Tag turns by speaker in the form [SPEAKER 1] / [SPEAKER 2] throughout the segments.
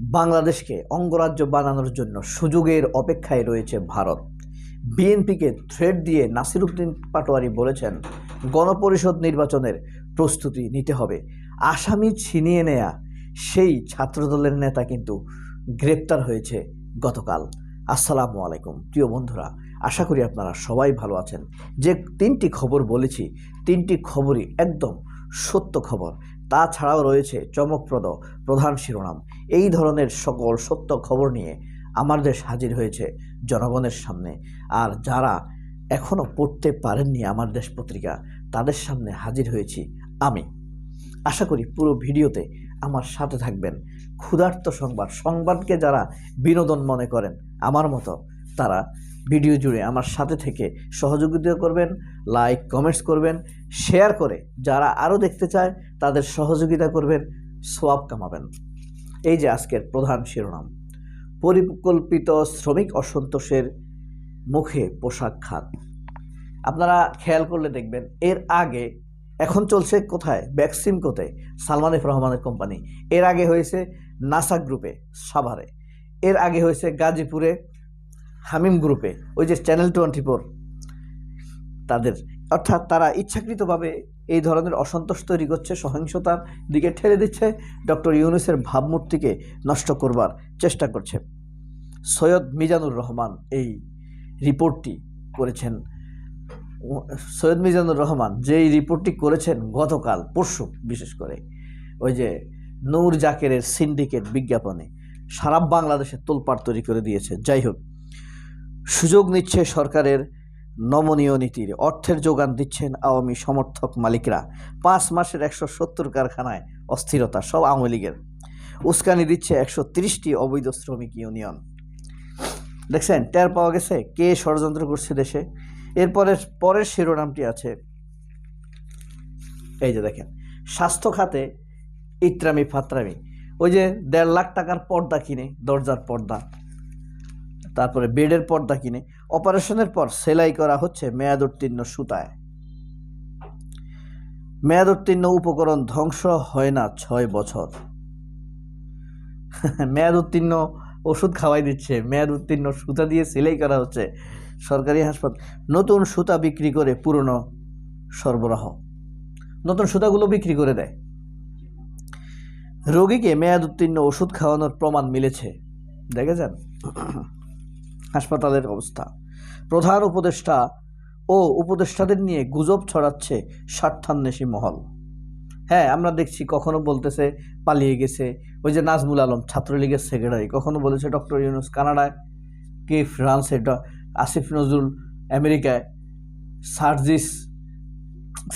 [SPEAKER 1] বাংলাদেশকে অঙ্গরাজ্য বানানোর জন্য সুযোগের অপেক্ষায় রয়েছে ভারত। বিএনপিকে থ্রেড দিয়ে নাসিরুদ্দিন পাটোয়ারি বলেছেন, গণপরিষদ নির্বাচনের প্রস্তুতি নিতে হবে। আসামি ছিনিয়ে নেয়া, সেই ছাত্রদলের নেতা কিন্তু গ্রেপ্তার হয়েছে গতকাল। আসসালামু আলাইকুম। প্রিয় বন্ধুরা, আশা করি আপনারা সবাই ভালো আছেন। যে তিনটি খবর বলেছি, তিনটি খবরই একদম সত্য খবর। তাছাড়াও রয়েছে চমকপ্রদ প্রধান শিরোনাম। এই ধরনের সকল সত্য খবর নিয়ে আমার দেশ হাজির হয়েছে জনগণের সামনে। আর যারা এখনও পড়তে পারেননি আমার দেশ পত্রিকা, তাদের সামনে হাজির হয়েছি আমি। আশা করি পুরো ভিডিওতে আমার সাথে থাকবেন। ক্ষুধার্ত সংবাদ, সংবাদকে যারা বিনোদন মনে করেন, আমার মতো, তারা ভিডিও জুড়ে আমার সাথে থেকে সহযোগিতা করবেন লাইক কমেন্টস করবেন শেয়ার করে যারা আরও দেখতে চায় তাদের সহযোগিতা করবেন, সোয়াব কামাবেন। এই যে আজকের প্রধান শিরোনাম, পরিকল্পিত শ্রমিক অসন্তোষের মুখে পোশাক খাত। আপনারা খেয়াল করলে দেখবেন, এর আগে, এখন চলছে কোথায়? ভ্যাকসিন কোথায়? সালমান এফ রহমানের কোম্পানি এর আগে হয়েছে নাসা গ্রুপে, সাভারে। এর আগে হয়েছে গাজীপুরে হামিম গ্রুপে, ওই যে চ্যানেল টোয়েন্টি ফোর তাদের। অর্থাৎ তারা ইচ্ছাকৃতভাবে এই ধরনের অসন্তোষ তৈরি করছে, সহিংসতার দিকে ঠেলে দিচ্ছে। ডক্টর ইউনুসের ভাবমূর্তিকে নষ্ট করবার চেষ্টা করছে। সৈয়দ মিজানুর রহমান এই রিপোর্টটি করেছেন। সৈয়দ মিজানুর রহমান যেই রিপোর্টটি করেছেন গতকাল, পরশু বিশেষ করে, ওই যে নূর জাকেরের সিন্ডিকেট বিজ্ঞাপনে, সারা বাংলাদেশে তোলপাড় তৈরি করে দিয়েছে। যাই হোক সুযোগ নিচ্ছে সরকারের নমনীয় নীতির। অর্থের যোগান দিচ্ছেন আওয়ামী সমর্থক মালিকরা। পাঁচ মাসের একশো সত্তর কারখানায় অস্থিরতা, সব আওয়ামী লীগের। উস্কানি দিচ্ছে একশো তিরিশটি অবৈধ শ্রমিক ইউনিয়ন। দেখছেন, টের পাওয়া গেছে কে ষড়যন্ত্র করছে দেশে। এরপরে পরের শিরোনামটি আছে। এই যে দেখেন, স্বাস্থ্য খাতে ইত্রামি ফাত্রামি। ওই যে দেড় লাখ টাকার পর্দা কিনে, দরজার পর্দা। তারপরে বেডের পর্দা কিনে। অপারেশনের পর সেলাই করা হচ্ছে মেয়াদ উত্তীর্ণ সুতায়। মেয়াদ উত্তীর্ণ উপকরণ ধ্বংস হয় না ছয় বছর। মেয়াদ উত্তীর্ণ ওষুধ খাওয়াই দিচ্ছে। মেয়াদ উত্তীর্ণ সুতা দিয়ে সেলাই করা হচ্ছে সরকারি হাসপাতাল। নতুন সুতা বিক্রি করে পুরনো সরবরাহ। নতুন সুতাগুলো বিক্রি করে দেয়। রোগীকে মেয়াদ উত্তীর্ণ ওষুধ খাওয়ানোর প্রমাণ মিলেছে। দেখেছেন? হাসপাতালের অবস্থা। প্রধান উপদেষ্টা ও উপদেষ্টাদের নিয়ে গুজব ছড়াচ্ছে স্বার্থান্বেষী মহল। হ্যাঁ আমরা দেখছি কখনো বলতেছে পালিয়ে গেছে। ওই যে নাজমুল আলম, ছাত্রলীগের সেক্রেটারি, কখনো বলেছে ডক্টর ইউনুস কানাডায় কে ফ্রান্সে আসিফ নজরুল আমেরিকায়, সার্জিস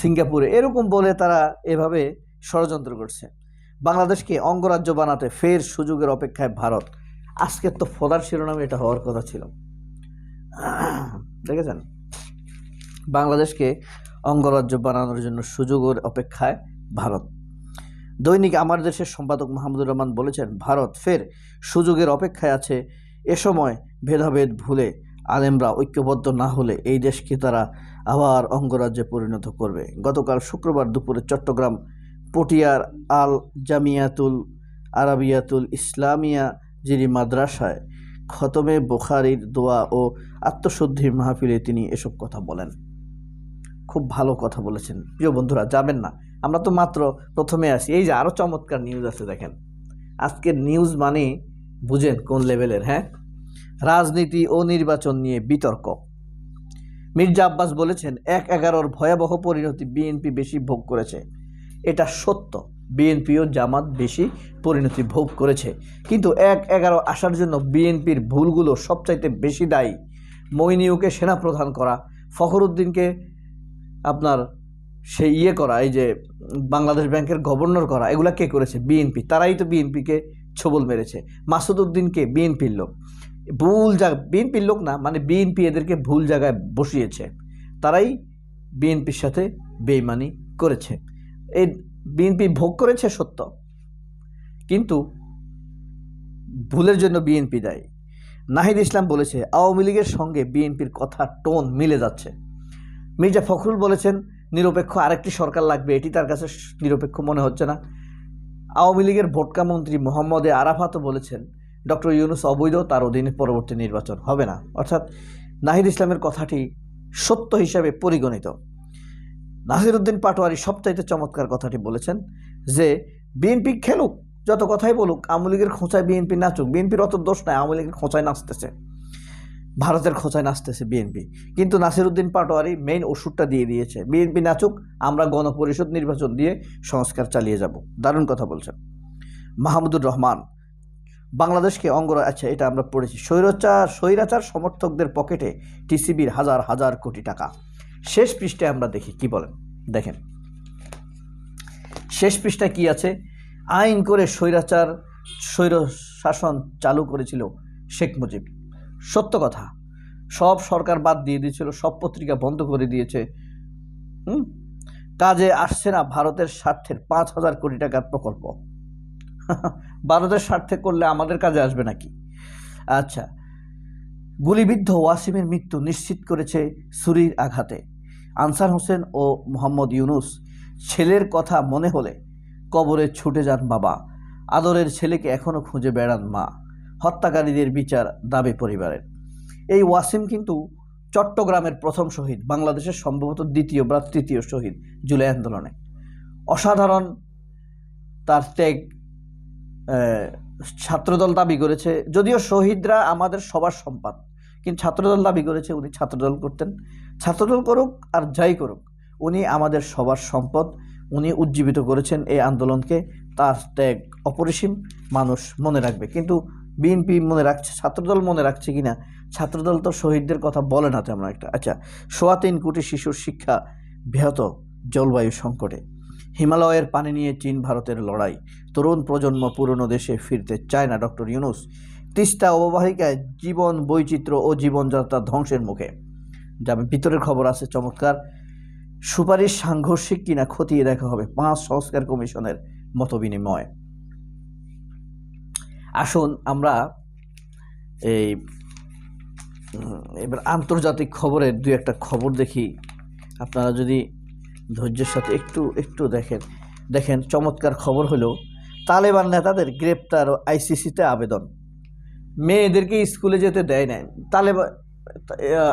[SPEAKER 1] সিঙ্গাপুরে, এরকম বলে তারা এভাবে ষড়যন্ত্র করছে। বাংলাদেশকে অঙ্গরাজ্য বানাতে ফের সুযোগের অপেক্ষায় ভারত। আজকের তো ফদার শিরোনামে এটা হওয়ার কথা ছিল। দেখেছেন? বাংলাদেশকে অঙ্গরাজ্য বানানোর জন্য সুযোগের অপেক্ষায় ভারত। দৈনিক আমার দেশের সম্পাদক মাহমুদুর রহমান বলেছেন, ভারত ফের সুযোগের অপেক্ষায় আছে। এ সময় ভেদাভেদ ভুলে আলেমরা ঐক্যবদ্ধ না হলে এই দেশকে তারা আবার অঙ্গরাজ্যে পরিণত করবে। গতকাল শুক্রবার দুপুরে চট্টগ্রাম পটিয়ার আল জামিয়াতুল আরাবিয়াতুল ইসলামিয়া যিনি মাদ্রাসায় খতমে বুখারির দোয়া ও আত্মশুদ্ধির মাহফিলে তিনি এসব কথা বলেন। খুব ভালো কথা বলেছেন। প্রিয় বন্ধুরা, যাবেন না। আমরা তো মাত্র প্রথমে আসি। এই যে আরও চমৎকার নিউজ আছে দেখেন। আজকের নিউজ মানে বুঝেন কোন লেভেলের হ্যাঁ? রাজনীতি ও নির্বাচন নিয়ে বিতর্ক। মির্জা আব্বাস বলেছেন, এক এগারোর ভয়াবহ পরিণতি বিএনপি বেশি ভোগ করেছে। এটা সত্য। বিএনপি ও জামাত বেশি পরিণতি ভোগ করেছে। কিন্তু এক এগারো আসার জন্য বিএনপির ভুলগুলো সবচাইতে বেশি দায়ী। মইনিউকে সেনাপ্রধান করা, ফখরুদ্দিনকে আপনার সেই ইয়ে করা, এই যে বাংলাদেশ ব্যাংকের গভর্নর করা, এগুলা কে করেছে? বিএনপি। তারাই তো বিএনপিকে ছবল মেরেছে। মাসুদ উদ্দিনকে বিএনপির লোক। ভুল জায়গা, বিএনপির লোক না মানে বিএনপি এদেরকে ভুল জায়গায় বসিয়েছে। তারাই বিএনপির সাথে বেইমানি করেছে। এই বিএনপি ভোগ করেছে সত্য। কিন্তু ভুলের জন্য বিএনপি দায়ী। নাহিদ ইসলাম বলেছে, আওয়ামী লীগের সঙ্গে বিএনপির কথা টোন মিলে যাচ্ছে। মির্জা ফখরুল বলেছেন, নিরপেক্ষ আরেকটি সরকার লাগবে, এটি তার কাছে নিরপেক্ষ মনে হচ্ছে না। আওয়ামী লীগের ভোটকা মন্ত্রী মোহাম্মদ এ আরাফাতও বলেছেন, ডক্টর ইউনুস অবৈধ, তার অধীনে পরবর্তী নির্বাচন হবে না। অর্থাৎ নাহিদ ইসলামের কথাটি সত্য হিসাবে পরিগণিত। নাসিরুদ্দিন পাটোয়ারি সবচাইতে চমৎকার কথাটি বলেছেন যে, বিএনপি খেলুক, যত কথাই বলুক, আওয়ামী লীগের খোঁচায় বিএনপি নাচুক, বিএনপির অত দোষ নাই, আওয়ামী লীগের খোঁচায় নাচতেছে। ভারতের খোঁচায় নাচতেছে বিএনপি। কিন্তু নাসিরুদ্দিন পাটোয়ারি মেইন ওষুধটা দিয়ে দিয়েছে, বিএনপি নাচুক, আমরা গণপরিষদ নির্বাচন দিয়ে সংস্কার চালিয়ে যাব। দারুণ কথা বলছেন। মাহমুদুর রহমান, বাংলাদেশকে অঙ্গরা আচ্ছা এটা আমরা পড়েছি, স্বৈরাচার স্বৈরাচার সমর্থকদের পকেটে টিসিবির হাজার হাজার কোটি টাকা। শেষ পৃষ্ঠায় আমরা দেখি, কি বলেন? দেখেন। শেষ পৃষ্ঠায় কি আছে? আইন করে স্বৈরাচার, স্বৈর শাসন চালু করেছিল শেখ মুজিব। সত্য কথা, সব সরকার বাদ দিয়ে দিয়েছিল, সব পত্রিকা বন্ধ করে দিয়েছে। হুম? কাজে আসছে না ভারতের স্বার্থের পাঁচ হাজার কোটি টাকার প্রকল্প। ভারতের স্বার্থে করলে আমাদের কাজে আসবে নাকি? আচ্ছা গুলিবিদ্ধ ওয়াসিমের মৃত্যু নিশ্চিত করেছে ছুরির আঘাতে। আনসার হোসেন ও মোহাম্মদ ইউনুস, ছেলের কথা মনে হলে কবরে ছুটে যান বাবা। আদরের ছেলেকে এখনও খুঁজে বেড়ান মা। হত্যাকারীদের বিচার দাবি পরিবারের। এই ওয়াসিম কিন্তু চট্টগ্রামের প্রথম শহীদ, বাংলাদেশের সম্ভবত দ্বিতীয় বা তৃতীয় শহীদ জুলাই আন্দোলনে। অসাধারণ তার ত্যাগ ছাত্রদল দাবি করেছে, যদিও শহীদরা আমাদের সবার সম্পাদ কিন্তু ছাত্রদল দাবি করেছে উনি ছাত্রদল করতেন। ছাত্রদল করুক আর যাই করুক, উনি আমাদের সবার সম্পদ, উনি উজ্জীবিত করেছেন এই আন্দোলনকে, তার ত্যাগ অপরিসীম, মানুষ মনে রাখবে। কিন্তু বিএনপি মনে রাখছে, ছাত্রদল মনে রাখছে কিনা? ছাত্রদল তো শহীদদের কথা বলে না তেমন একটা। আচ্ছা সোয়া তিন কোটি শিশুর শিক্ষা ব্যাহত জলবায়ু সংকটে। হিমালয়ের পানি নিয়ে চীন, ভারতের লড়াই। তরুণ প্রজন্ম পুরনো দেশে ফিরতে চায় না ডক্টর ইউনুস। তিস্তা অববাহিকায় জীবন বৈচিত্র্য ও জীবনযাত্রা ধ্বংসের মুখে যাবে ভিতরের খবর আছে চমৎকার। সুপারিশ সাংঘর্ষিক কিনা খতিয়ে দেখা হবে পাঁচ সংস্কার কমিশনের মত বিনিময় আসুন আমরা এই এবার আন্তর্জাতিক খবরের দুই একটা খবর দেখি। আপনারা যদি ধৈর্যের সাথে একটু একটু দেখেন দেখেন চমৎকার খবর হলো, তালেবান নেতাদের গ্রেপ্তার ও আইসিসিতে আবেদন। মেয়েদেরকে স্কুলে যেতে দেয় না তালেবান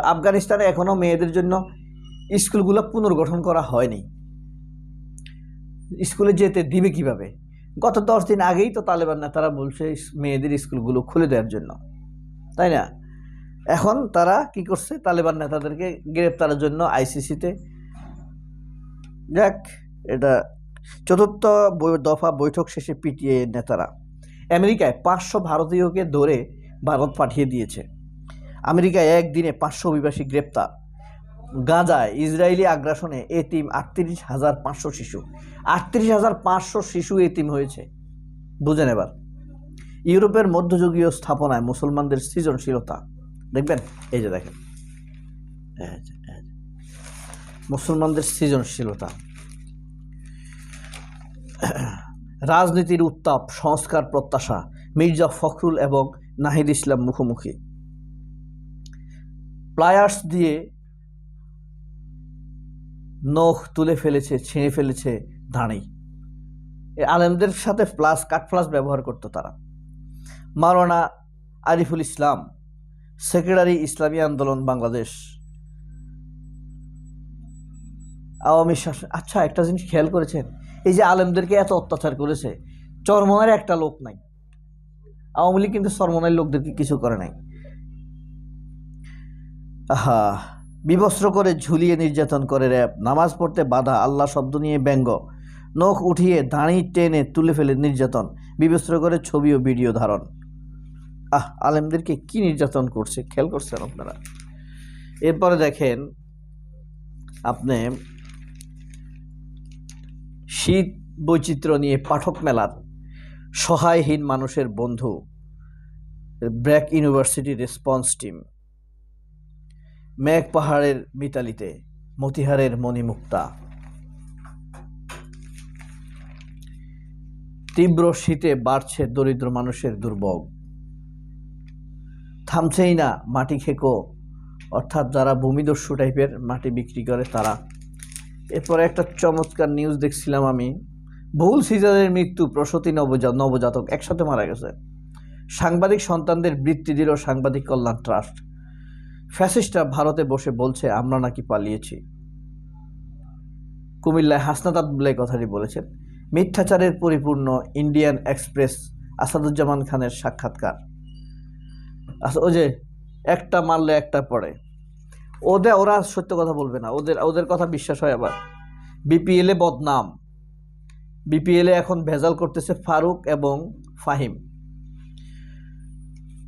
[SPEAKER 1] আফগানিস্তানে এখনও মেয়েদের জন্য স্কুলগুলো পুনর্গঠন করা হয়নি। স্কুলে যেতে দিবে কীভাবে? গত দশ দিন আগেই তো তালেবান নেতারা বলছে মেয়েদের স্কুলগুলো খুলে দেওয়ার জন্য। তাই না? এখন তারা কি করছে? তালেবান নেতাদেরকে গ্রেপ্তারের জন্য আইসিসিতে। যাক, এটা চতুর্থ দফা বৈঠক শেষে পিটিয়ে নেতারা। আমেরিকায় পাঁচশো ভারতীয়কে ধরে ভারত পাঠিয়ে দিয়েছে। আমেরিকায় একদিনে পাঁচশো অভিবাসী গ্রেপ্তার। গাজায় ইসরায়েলি আগ্রাসনে এতিম আটত্রিশ হাজার পাঁচশো শিশু। আটত্রিশ হাজার পাঁচশো শিশু এতিম হয়েছে। বুঝেন এবার। ইউরোপের মধ্যযুগীয় স্থাপনায় মুসলমানদের সৃজনশীলতা। দেখবেন? এই যে দেখেন। মুসলমানদের সৃজনশীলতা। রাজনীতির উত্তাপ, সংস্কার প্রত্যাশা, মির্জা ফখরুল এবং নাহিদ ইসলাম মুখোমুখি। প্লায়ার্স দিয়ে নখ তুলে ফেলেছে, ছিঁড়ে ফেলেছে এ আলেমদের সাথে প্লাস কাঠ প্লাস ব্যবহার করতো তারা। মাওলানা আরিফুল ইসলাম, সেক্রেটারি ইসলামী আন্দোলন বাংলাদেশ। আওয়ামী শাসন আচ্ছা একটা জিনিস খেয়াল করেছেন? এই যে আলেমদেরকে এত অত্যাচার করেছে, চরমনের একটা লোক নাই। আওয়ামী লীগ কিন্তু চরমনের লোকদেরকে কিছু করে নাই। আহা, বিবস্ত্র করে ঝুলিয়ে নির্যাতন করে র্যাব, নামাজ পড়তে বাধা, আল্লাহ শব্দ নিয়ে ব্যঙ্গ, নখ উঠিয়ে দাঁড়ি টেনে তুলে ফেলে নির্যাতন, বিবস্ত্র করে ছবি ও ভিডিও ধারণ। আহ, আলেমদেরকে কি নির্যাতন করছে? খেয়াল করছেন আপনারা? এরপরে দেখেন, আপনি শীত বৈচিত্র্য নিয়ে পাঠক মেলার সহায়হীন মানুষের বন্ধু, ব্র্যাক ইউনিভার্সিটি রেসপন্স টিম। মেঘ পাহাড়ের মিতালিতে মতিহারের মণিমুক্তা। তীব্র শীতে বাড়ছে দরিদ্র মানুষের দুর্ভোগ। থামছেই না মাটি খেকো, অর্থাৎ যারা ভূমিদস্যু টাইপের মাটি বিক্রি করে তারা এরপরে একটা চমৎকার নিউজ দেখছিলাম আমি। ভুল সিজারের মৃত্যু, প্রসূতি নবজা নবজাতক একসাথে মারা গেছে। সাংবাদিক সন্তানদের বৃত্তি দিল সাংবাদিক কল্যাণ ট্রাস্ট। ফ্যাসিস্টরা ভারতে বসে বলছে, আমরা নাকি পালিয়েছি। কুমিল্লায় হাসনাত আবদুল্লাহ কথাটি বলেছেন। মিথ্যাচারের পরিপূর্ণ ইন্ডিয়ান এক্সপ্রেস আসাদুজ্জামান খানের সাক্ষাৎকার। আচ্ছা ওই যে, একটা মারলে একটা পড়ে। ওদের ওরা সত্য কথা বলবে না। ওদের ওদের কথা বিশ্বাস হয় আবার। বিপিএলে বদনাম। বিপিএলে এখন ভেজাল করতেছে ফারুক এবং ফাহিম।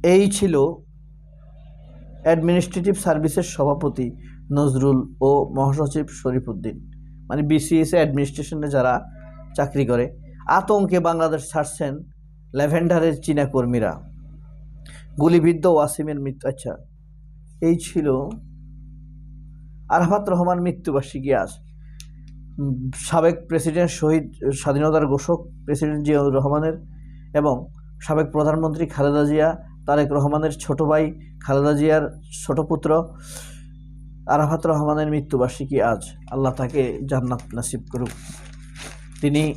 [SPEAKER 1] এই ছিল অ্যাডমিনিস্ট্রেটিভ সার্ভিসের সভাপতি নজরুল ও মহাসচিব শরীফুদ্দিন। মানে বিসিএস অ্যাডমিনিস্ট্রেশনে যারা চাকরি করে, আতঙ্কে বাংলাদেশ ছাড়ছেন ল্যাভেন্ডারের চীনা কর্মীরা। গুলিবিদ্ধ ওয়াসিমের মৃত্যু আচ্ছা। এই ছিল আরাফাত রহমান মৃত্যুবার্ষিকী আজ। সাবেক প্রেসিডেন্ট শহীদ স্বাধীনতার ঘোষক প্রেসিডেন্ট জিয়াউর রহমানের এবং সাবেক প্রধানমন্ত্রী খালেদা জিয়া, তারেক রহমানের ছোট ভাই খালেদা জিয়ার ছোট পুত্র আরাফাত রহমানের মৃত্যুবার্ষিকী আজ। আল্লাহ তাকে জান্নাত নাসিব করুক। তিনি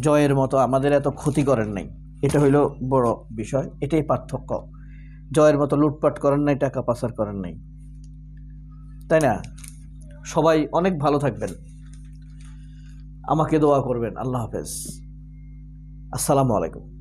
[SPEAKER 1] জয়ের মতো আমাদের এত ক্ষতি করেন নাই। এটা হইল বড় বিষয়, এটাই পার্থক্য। জয়ের মতো লুটপাট করেন নাই, টাকা পাচার করেন নাই। তাই না? সবাই অনেক ভালো থাকবেন। আমাকে দোয়া করবেন। আল্লাহ হাফেজ। আসসালামু আলাইকুম।